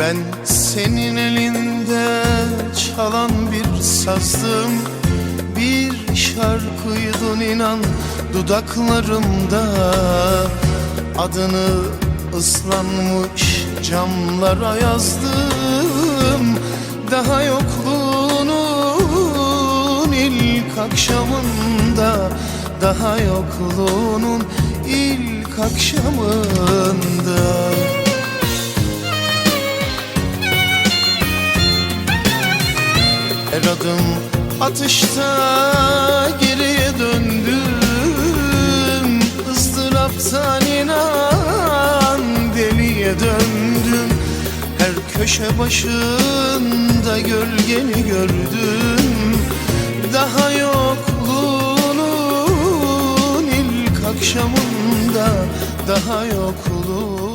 Ben senin elinde çalan bir sazdım Bir şarkıydın inan dudaklarımda. Adını ıslanmış camlara yazdım Daha yokluğunun ilk akşamında Daha yokluğunun ilk akşamında Her adım atışta geriye döndüm. Istıraptan inan deliye döndüm. Her köşe başında gölgeni gördüm. Daha yokluğunun ilk akşamında Daha yokluğun